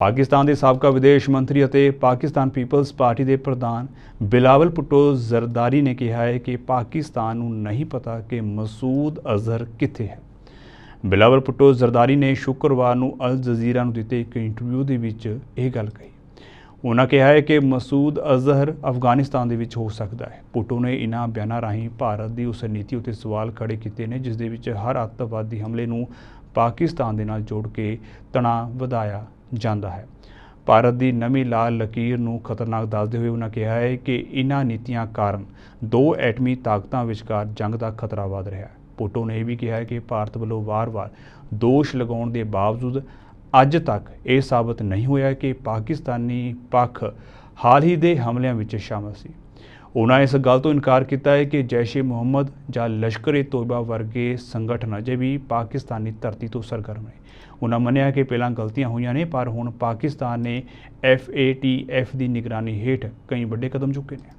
ਪਾਕਿਸਤਾਨ ਦੇ ਸਾਬਕਾ ਵਿਦੇਸ਼ ਮੰਤਰੀ ਅਤੇ ਪਾਕਿਸਤਾਨ ਪੀਪਲਜ਼ ਪਾਰਟੀ ਦੇ ਪ੍ਰਧਾਨ ਬਿਲਾਵਲ ਭੁੱਟੋ ਜ਼ਰਦਾਰੀ ਨੇ ਕਿਹਾ ਹੈ ਕਿ ਪਾਕਿਸਤਾਨ ਨੂੰ ਨਹੀਂ ਪਤਾ ਕਿ ਮਸੂਦ ਅਜ਼ਹਰ ਕਿੱਥੇ ਹੈ। ਬਿਲਾਵਲ ਭੁੱਟੋ ਜ਼ਰਦਾਰੀ ਨੇ ਸ਼ੁੱਕਰਵਾਰ ਨੂੰ ਅਲ ਜਜ਼ੀਰਾ ਨੂੰ ਦਿੱਤੇ ਇੱਕ ਇੰਟਰਵਿਊ ਦੇ ਵਿੱਚ ਇਹ ਗੱਲ ਕਹੀ। ਉਹਨਾਂ ਕਿਹਾ ਹੈ ਕਿ ਮਸੂਦ ਅਜ਼ਹਰ ਅਫਗਾਨਿਸਤਾਨ ਦੇ ਵਿੱਚ ਹੋ ਸਕਦਾ ਹੈ। ਪੁੱਟੋ ਨੇ ਇਨ੍ਹਾਂ ਬਿਆਨਾਂ ਰਾਹੀਂ ਭਾਰਤ ਦੀ ਉਸ ਨੀਤੀ ਉੱਤੇ ਸਵਾਲ ਖੜੇ ਕੀਤੇ ਨੇ, ਜਿਸ ਦੇ ਵਿੱਚ ਹਰ ਅੱਤਵਾਦੀ ਹਮਲੇ ਨੂੰ ਪਾਕਿਸਤਾਨ ਦੇ ਨਾਲ ਜੋੜ ਕੇ ਤਣਾਅ ਵਧਾਇਆ ਜਾਂਦਾ ਹੈ। ਭਾਰਤ ਦੀ ਨਵੀਂ ਲਾਲ ਲਕੀਰ ਨੂੰ ਖਤਰਨਾਕ ਦੱਸਦੇ ਹੋਏ ਉਹਨਾਂ ਕਿਹਾ ਹੈ ਕਿ ਇਨ੍ਹਾਂ ਨੀਤੀਆਂ ਕਾਰਨ ਦੋ ਐਟਮੀ ਤਾਕਤਾਂ ਵਿਚਕਾਰ ਜੰਗ ਦਾ ਖਤਰਾ ਵਧ ਰਿਹਾ ਹੈ। ਪੋਟੋ ਨੇ ਇਹ ਵੀ ਕਿਹਾ ਹੈ ਕਿ ਭਾਰਤ ਵੱਲੋਂ ਵਾਰ-ਵਾਰ ਦੋਸ਼ ਲਗਾਉਣ ਦੇ ਬਾਵਜੂਦ ਅੱਜ ਤੱਕ ਇਹ ਸਾਬਤ ਨਹੀਂ ਹੋਇਆ ਕਿ ਪਾਕਿਸਤਾਨੀ ਪੱਖ ਹਾਲ ਹੀ ਦੇ ਹਮਲਿਆਂ ਵਿੱਚ ਸ਼ਾਮਲ ਸੀ। ਉਹਨਾਂ ਇਸ ਗੱਲ ਤੋਂ ਇਨਕਾਰ ਕੀਤਾ ਹੈ ਕਿ ਜੈਸ਼-ਏ ਮੁਹੰਮਦ ਜਾਂ ਲਸ਼ਕਰ-ਏ-ਤੋਇਬਾ ਵਰਗੇ ਸੰਗਠਨ ਅਜੇ ਵੀ ਪਾਕਿਸਤਾਨੀ ਧਰਤੀ ਤੋਂ ਸਰਗਰਮ ਨੇ। ਉਹਨਾਂ ਮੰਨਿਆ ਕਿ ਪਹਿਲਾਂ ਗਲਤੀਆਂ ਹੋਈਆਂ ਨੇ, ਪਰ ਹੁਣ ਪਾਕਿਸਤਾਨ ਨੇ ਐਫਏਟੀਐਫ ਦੀ ਨਿਗਰਾਨੀ ਹੇਠ ਕਈ ਵੱਡੇ ਕਦਮ ਚੁੱਕੇ ਨੇ।